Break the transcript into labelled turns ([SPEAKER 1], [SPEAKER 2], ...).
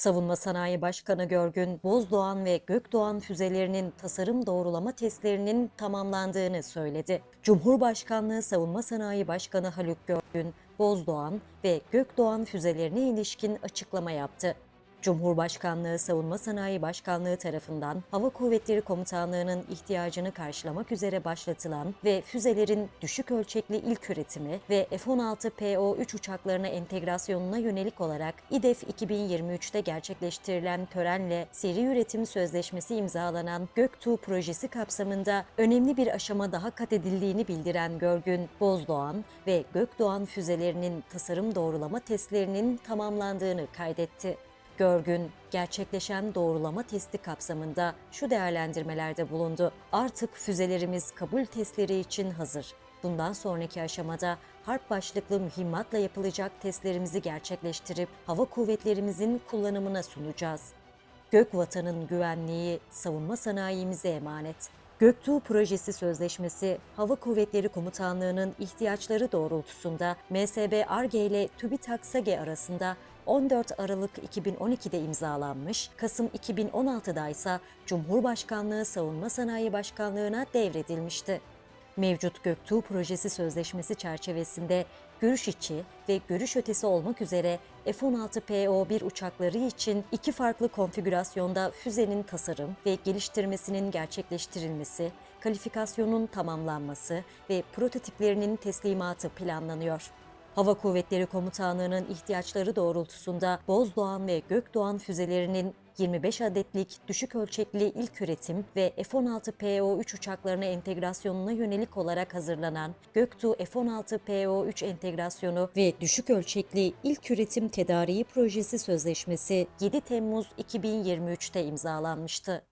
[SPEAKER 1] Savunma Sanayi Başkanı Görgün, Bozdoğan ve Gökdoğan füzelerinin tasarım doğrulama testlerinin tamamlandığını söyledi. Cumhurbaşkanlığı Savunma Sanayi Başkanı Haluk Görgün, Bozdoğan ve Gökdoğan füzelerine ilişkin açıklama yaptı. Cumhurbaşkanlığı Savunma Sanayi Başkanlığı tarafından Hava Kuvvetleri Komutanlığı'nın ihtiyacını karşılamak üzere başlatılan ve füzelerin düşük ölçekli ilk üretimi ve F-16PO-3 uçaklarına entegrasyonuna yönelik olarak İDEF 2023'te gerçekleştirilen törenle seri üretim sözleşmesi imzalanan Göktuğ projesi kapsamında önemli bir aşama daha kat edildiğini bildiren Görgün, Bozdoğan ve Gökdoğan füzelerinin tasarım doğrulama testlerinin tamamlandığını kaydetti. Görgün, gerçekleşen doğrulama testi kapsamında şu değerlendirmelerde bulundu. Artık füzelerimiz kabul testleri için hazır. Bundan sonraki aşamada harp başlıklı mühimmatla yapılacak testlerimizi gerçekleştirip hava kuvvetlerimizin kullanımına sunacağız. Gök vatanın güvenliği savunma sanayimize emanet. Göktuğ Projesi Sözleşmesi, Hava Kuvvetleri Komutanlığı'nın ihtiyaçları doğrultusunda MSB Arge ile TÜBİTAK SAGE arasında 14 Aralık 2012'de imzalanmış, Kasım 2016'da ise Cumhurbaşkanlığı Savunma Sanayi Başkanlığı'na devredilmişti. Mevcut Göktuğ Projesi Sözleşmesi çerçevesinde görüş içi ve görüş ötesi olmak üzere F-16PO-1 uçakları için iki farklı konfigürasyonda füzenin tasarım ve geliştirmesinin gerçekleştirilmesi, kalifikasyonun tamamlanması ve prototiplerinin teslimatı planlanıyor. Hava Kuvvetleri Komutanlığı'nın ihtiyaçları doğrultusunda Bozdoğan ve Gökdoğan füzelerinin 25 adetlik düşük ölçekli ilk üretim ve F-16PO-3 uçaklarına entegrasyonuna yönelik olarak hazırlanan Göktuğ F-16PO-3 entegrasyonu ve düşük ölçekli ilk üretim tedariği projesi sözleşmesi 7 Temmuz 2023'te imzalanmıştı.